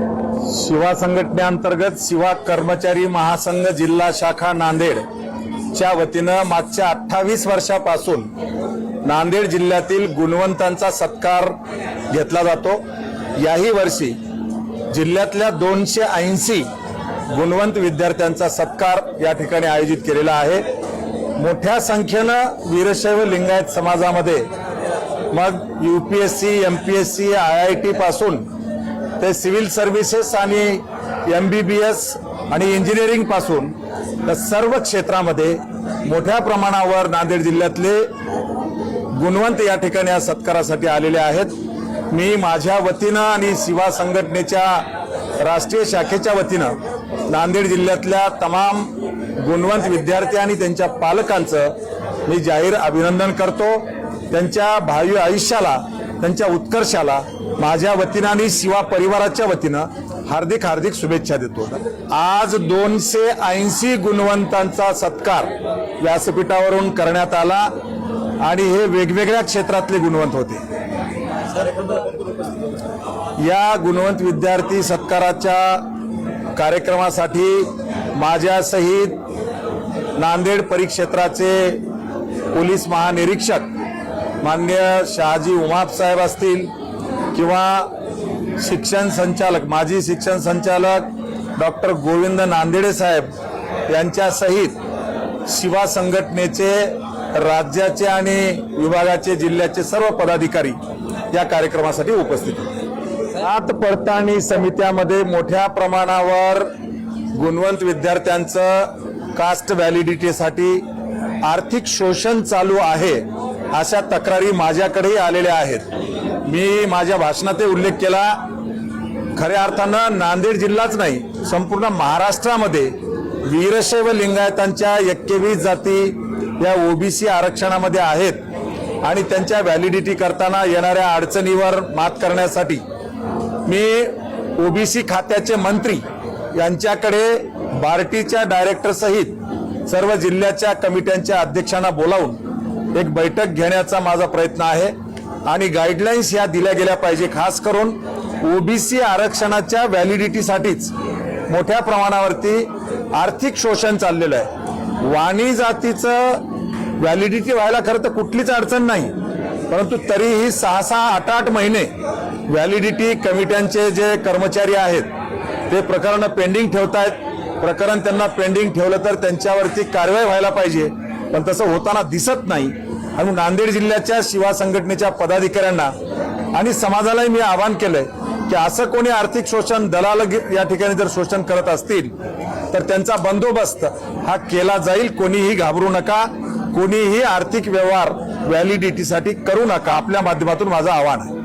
शिवा संघटनेअंतर्गत शिवा कर्मचारी महासंघ जिल्हा शाखा नांदेड च्या वतीनं मागच्या अठ्ठावीस वर्षापासून नांदेड जिल्ह्यातील गुणवंतांचा सत्कार घेतला जातो. याही वर्षी जिल्ह्यातल्या दोनशे ऐंशी गुणवंत विद्यार्थ्यांचा सत्कार या ठिकाणी आयोजित केलेला आहे. मोठ्या संख्येनं वीरशैव लिंगायत समाजामध्ये मग U P S C M P S C I I T पासून ते सिव्हिल सर्व्हिसेस आणि एम बी बी एस आणि इंजिनिअरिंगपासून तर सर्व क्षेत्रामध्ये मोठ्या प्रमाणावर नांदेड जिल्ह्यातले गुणवंत या ठिकाणी या सत्कारासाठी आलेले आहेत. मी माझ्या वतीनं आणि शिवा संघटनेच्या राष्ट्रीय शाखेच्या वतीनं नांदेड जिल्ह्यातल्या तमाम गुणवंत विद्यार्थी आणि त्यांच्या पालकांचं मी जाहीर अभिनंदन करतो. त्यांच्या भावी आयुष्याला त्यांच्या उत्कर्षाला माझ्या वतीनं आणि शिवा परिवाराच्या वतीनं हार्दिक हार्दिक शुभेच्छा देतो. आज दोनशे ऐंशी गुणवंतांचा सत्कार व्यासपीठावरून करण्यात आला आणि हे वेगवेगळ्या क्षेत्रातले गुणवंत होते. या गुणवंत विद्यार्थी सत्काराच्या कार्यक्रमासाठी माझ्यासहित नांदेड परिक्षेत्राचे पोलीस महानिरीक्षक मान्य शहाजी उमाप साहेब असतील किंवा शिक्षण संचालक माजी शिक्षण संचालक डॉक्टर गोविंद नांदेडे साहेब यांच्यासहित शिवा संघटनेचे राज्याचे आणि विभागाचे जिल्ह्याचे सर्व पदाधिकारी या कार्यक्रमासाठी उपस्थित होते. जात पडताळणी समित्यामध्ये मोठ्या प्रमाणावर गुणवंत विद्यार्थ्यांचं कास्ट व्हॅलिडिटीसाठी आर्थिक शोषण चालू आहे. अशा तक्रारी माझ्याकडेही आलेल्या आहेत. मी माझ्या भाषणात उल्लेख केला. खऱ्या अर्थानं नांदेड जिल्हाच नाही संपूर्ण महाराष्ट्रामध्ये वीरशैव लिंगायतांच्या एक्केवीस जाती या ओबीसी आरक्षणामध्ये आहेत आणि त्यांच्या व्हॅलिडिटी करताना येणाऱ्या अडचणीवर मात करण्यासाठी मी ओबीसी खात्याचे मंत्री यांच्याकडे बार्टीच्या डायरेक्टरसहित सर्व जिल्ह्याच्या कमिट्यांच्या अध्यक्षांना बोलावून एक बैठक घेण्याचा माझा प्रयत्न आहे आणि गाईडलाईन्स ह्या दिल्या गेल्या पाहिजे. खास करून ओबीसी आरक्षणाच्या व्हॅलिडिटीसाठीच मोठ्या प्रमाणावरती आर्थिक शोषण चाललेलं आहे. वाणी जातीचं व्हॅलिडिटी व्हायला खरं तर कुठलीच अडचण नाही. परंतु तरीही सहा सहा आठ आठ महिने व्हॅलिडिटी कमिट्यांचे जे कर्मचारी आहेत ते प्रकरणं पेंडिंग ठेवतायत. प्रकरण त्यांना पेंडिंग ठेवलं तर त्यांच्यावरती कारवाई व्हायला पाहिजे. पण तसं होताना दिसत नाही. आणि नांदेड जिल्ह्याच्या शिवा संघटनेच्या पदाधिकाऱ्यांना आणि समाजालाही मी आवाहन केलंय की असं कोणी आर्थिक शोषण दलाल या ठिकाणी जर शोषण करत असतील तर त्यांचा बंदोबस्त हा केला जाईल. कोणीही घाबरू नका. कोणीही आर्थिक व्यवहार व्हॅलिडिटीसाठी करू नका. आपल्या माध्यमातून माझं आव्हान आहे.